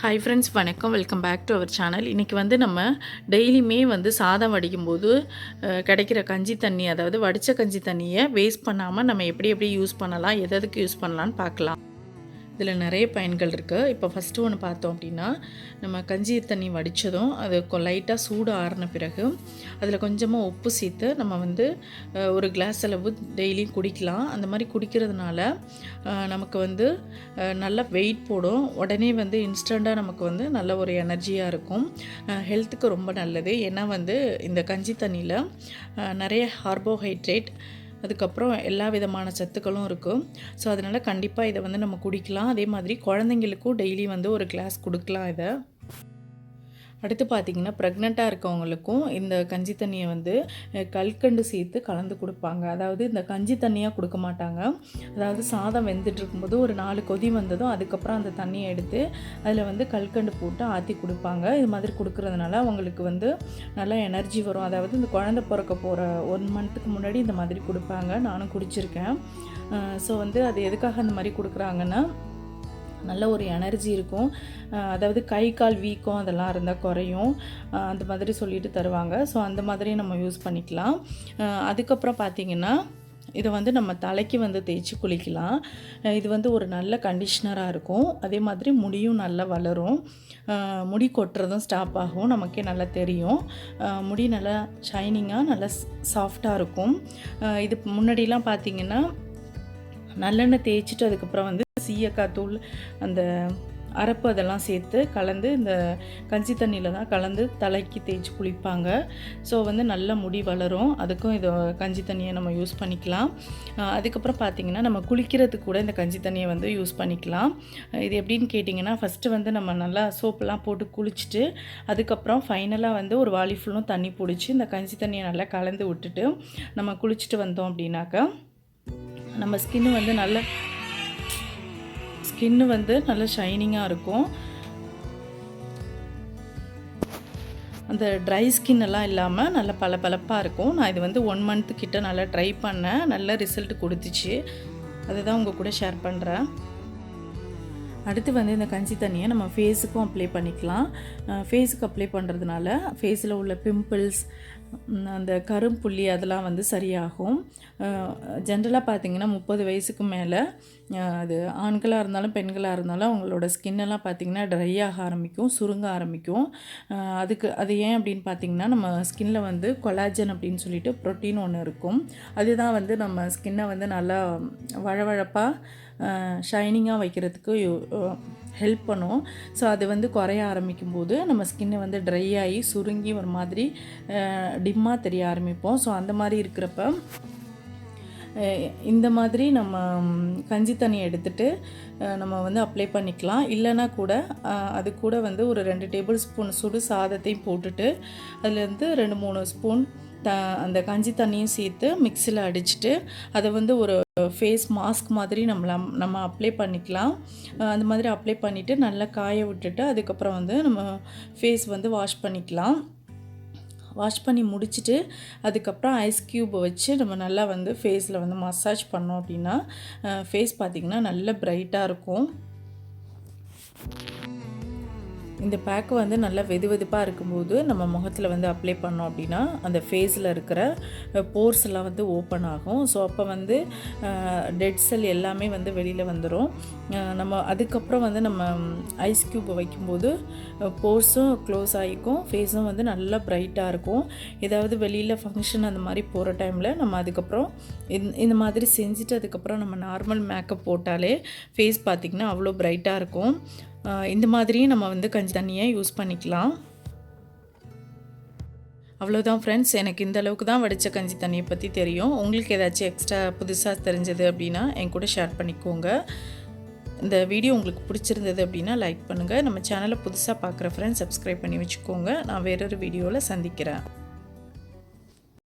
Hi friends வணக்கம். Welcome back to our channel இன்றைக்கி வந்து நம்ம டெய்லியுமே வந்து சாதம் வடிக்கும்போது கிடைக்கிற கஞ்சி தண்ணி அதாவது வடித்த கஞ்சி தண்ணியை வேஸ்ட் பண்ணாமல் நம்ம எப்படி எப்படி யூஸ் பண்ணலாம் எதுக்கு யூஸ் பண்ணலான்னு பார்க்கலாம். இதில் நிறைய பயன்கள் இருக்குது இப்போ ஃபஸ்ட்டு ஒன்று பார்த்தோம் அப்படின்னா நம்ம கஞ்சி தண்ணி வடித்ததும் அது லைட்டாக சூடு ஆறின பிறகு அதில் கொஞ்சமாக உப்பு சேர்த்து நம்ம வந்து ஒரு கிளாஸ் அளவு டெய்லியும் குடிக்கலாம். அந்த மாதிரி குடிக்கிறதுனால நமக்கு வந்து நல்லா வெயிட் போடும். உடனே வந்து இன்ஸ்டண்ட்டாக நமக்கு வந்து நல்ல ஒரு எனர்ஜியாக இருக்கும். ஹெல்த்துக்கு ரொம்ப நல்லது. ஏன்னா வந்து இந்த கஞ்சி தண்ணியில் நிறைய கார்போஹைட்ரேட் அதுக்கப்புறம் எல்லா விதமான சத்துக்களும் இருக்கும் ஸோ அதனால் கண்டிப்பாக இதை வந்து நம்ம குடிக்கலாம். அதே மாதிரி குழந்தைங்களுக்கும் டெய்லி வந்து ஒரு கிளாஸ் கொடுக்கலாம் இதை. அடுத்து பார்த்திங்கன்னா ப்ரெக்னெண்ட்டாக இருக்கவங்களுக்கும் இந்த கஞ்சி தண்ணியை வந்து கல்கண்டு சேர்த்து கலந்து கொடுப்பாங்க. அதாவது இந்த கஞ்சி தண்ணியாக கொடுக்க மாட்டாங்க. அதாவது சாதம் வெந்துட்டு இருக்கும்போது ஒரு நாலு கொதி வந்ததும் அதுக்கப்புறம் அந்த தண்ணியை எடுத்து அதில் வந்து கல்கண்டு போட்டு ஆற்றி கொடுப்பாங்க. இது மாதிரி கொடுக்குறதுனால அவங்களுக்கு வந்து நல்லா எனர்ஜி வரும். அதாவது இந்த குழந்தை பிறக்க போகிற ஒன் மந்த்துக்கு முன்னாடி இந்த மாதிரி கொடுப்பாங்க. நானும் குடிச்சிருக்கேன். ஸோ வந்து அது எதுக்காக அந்த மாதிரி கொடுக்குறாங்கன்னா நல்ல ஒரு எனர்ஜி இருக்கும். அதாவது கை கால் வீக்கம் அதெல்லாம் இருந்தால் குறையும். அந்த மாதிரி சொல்லிட்டு தருவாங்க. ஸோ அந்த மாதிரி நம்ம யூஸ் பண்ணிக்கலாம். அதுக்கப்புறம் பார்த்திங்கன்னா இதை வந்து நம்ம தலைக்கு வந்து தேய்ச்சி குளிக்கலாம். இது வந்து ஒரு நல்ல கண்டிஷ்னராக இருக்கும். அதே மாதிரி முடியும் நல்லா வளரும். முடி கொட்டுறதும் ஸ்டாப் ஆகும். நமக்கே நல்லா தெரியும். முடி நல்லா ஷைனிங்காக நல்லா சாஃப்டாக இருக்கும். இது முன்னாடிலாம் பார்த்திங்கன்னா நல்லெண்ணெய் தேய்ச்சிட்டு அதுக்கப்புறம் வந்து சீயக்காய் தூள் அந்த அரப்பு அதெல்லாம் சேர்த்து கலந்து இந்த கஞ்சி தண்ணியில் தான் கலந்து தலைக்கு தேய்ச்சி குளிப்பாங்க. ஸோ வந்து நல்ல முடி வளரும். அதுக்கும் இது கஞ்சி தண்ணியை நம்ம யூஸ் பண்ணிக்கலாம். அதுக்கப்புறம் பார்த்திங்கன்னா நம்ம குளிக்கிறதுக்கு கூட இந்த கஞ்சி தண்ணியை வந்து யூஸ் பண்ணிக்கலாம். இது எப்படின்னு கேட்டிங்கன்னா ஃபஸ்ட்டு வந்து நம்ம நல்லா சோப்பெல்லாம் போட்டு குளிச்சுட்டு அதுக்கப்புறம் ஃபைனலாக வந்து ஒரு வாலி ஃபுல்லும் தண்ணி பிடிச்சி இந்த கஞ்சி தண்ணியை நல்லா கலந்து விட்டுட்டு நம்ம குளிச்சுட்டு வந்தோம் அப்படின்னாக்கா நம்ம ஸ்கின்னு வந்து நல்ல ஸ்கின்னு வந்து நல்ல ஷைனிங்காக இருக்கும். அந்த ட்ரை ஸ்கின் எல்லாம் இல்லாமல் நல்ல பளபளப்பாக இருக்கும். நான் இது வந்து ஒன் மந்த்து கிட்ட நல்லா ட்ரை பண்ணேன். நல்ல ரிசல்ட் கொடுத்துச்சு. அதுதான் உங்கள் கூட ஷேர் பண்ணுறேன் அடுத்து வந்து இந்த கஞ்சி தண்ணியை நம்ம ஃபேஸுக்கும் அப்ளை பண்ணிக்கலாம். ஃபேஸுக்கு அப்ளை பண்ணுறதுனால ஃபேஸில் உள்ள பிம்பிள்ஸ் அந்த கரும்புள்ளி அதெல்லாம் வந்து சரியாகும். ஜென்ரலாக பார்த்தீங்கன்னா முப்பது வயசுக்கு மேலே அது ஆண்களாக இருந்தாலும் பெண்களாக இருந்தாலும் அவங்களோட ஸ்கின்னெல்லாம் பார்த்திங்கன்னா ட்ரை ஆக ஆரம்பிக்கும் சுருங்க ஆரம்பிக்கும். அதுக்கு அது ஏன் அப்படின்னு பார்த்தீங்கன்னா நம்ம ஸ்கின்னில் வந்து கொலாஜன் அப்படின்னு சொல்லிட்டு ப்ரோட்டீன் ஒன்று இருக்கும். அதுதான் வந்து நம்ம ஸ்கின்னை வந்து நல்லா வழவழப்பாக ஷைனிங்காக வைக்கிறதுக்கு ஹெல்ப் பண்ணும். ஸோ அது வந்து குறைய ஆரம்பிக்கும் போது நம்ம ஸ்கின்னை வந்து ட்ரை ஆகி சுருங்கி ஒரு மாதிரி டிம்மாக தெரிய ஆரம்பிப்போம். ஸோ அந்த மாதிரி இருக்கிறப்ப இந்த மாதிரி நம்ம கஞ்சி தண்ணி எடுத்துட்டு நம்ம வந்து அப்ளை பண்ணிக்கலாம். இல்லைன்னா கூட அது கூட வந்து ஒரு ரெண்டு டேபிள் ஸ்பூன் சுடு சாதத்தையும் போட்டுட்டு அதுலேருந்து ரெண்டு மூணு ஸ்பூன் த அந்த கஞ்சி தண்ணியும் சேர்த்து மிக்சியில் அடிச்சுட்டு அதை வந்து ஒரு ஃபேஸ் மாஸ்க் மாதிரி நம்மள நம்ம அப்ளை பண்ணிக்கலாம். அந்த மாதிரி அப்ளை பண்ணிவிட்டு நல்லா காய விட்டுட்டு அதுக்கப்புறம் வந்து நம்ம ஃபேஸ் வந்து வாஷ் பண்ணிக்கலாம். வாஷ் பண்ணி முடிச்சுட்டு அதுக்கப்புறம் ஐஸ் க்யூப்பை வச்சு நம்ம நல்லா வந்து ஃபேஸில் வந்து மசாஜ் பண்ணோம் அப்படின்னா ஃபேஸ் பார்த்திங்கன்னா நல்ல ப்ரைட்டாக இருக்கும். இந்த பேக்கு வந்து நல்லா வெது வெதுப்பாக இருக்கும்போது நம்ம முகத்தில் வந்து அப்ளை பண்ணோம் அப்படின்னா அந்த ஃபேஸில் இருக்கிற போர்ஸ் எல்லாம் வந்து ஓப்பன் ஆகும். ஸோ அப்போ வந்து டெட் செல் எல்லாமே வந்து வெளியில் வந்துடும் நம்ம அதுக்கப்புறம் வந்து நம்ம ஐஸ் க்யூப் வைக்கும்போது போர்ஸும் க்ளோஸ் ஆகிக்கும். ஃபேஸும் வந்து நல்லா ப்ரைட்டாக இருக்கும். ஏதாவது வெளியில் ஃபங்க்ஷன் அந்த மாதிரி போகிற டைமில் நம்ம அதுக்கப்புறம் இந்த மாதிரி செஞ்சுட்டு அதுக்கப்புறம் நம்ம நார்மல் மேக்கப் போட்டாலே ஃபேஸ் பார்த்திங்கன்னா அவ்வளோ ப்ரைட்டாக இருக்கும். இந்த மாதிரியும் நம்ம வந்து கஞ்சி தண்ணியை யூஸ் பண்ணிக்கலாம். அவ்வளோதான் ஃப்ரெண்ட்ஸ் எனக்கு இந்த அளவுக்கு தான் வடித்த கஞ்சி தண்ணியை பற்றி தெரியும். உங்களுக்கு ஏதாச்சும் எக்ஸ்ட்ரா புதுசாக தெரிஞ்சது அப்படின்னா என் கூட ஷேர் பண்ணிக்கோங்க. இந்த வீடியோ உங்களுக்கு பிடிச்சிருந்தது அப்படின்னா லைக் பண்ணுங்கள் நம்ம சேனலை புதுசாக பார்க்குற ஃப்ரெண்ட்ஸ் சப்ஸ்கிரைப் பண்ணி வச்சுக்கோங்க. நான் வேறொரு வீடியோவில் சந்திக்கிறேன்.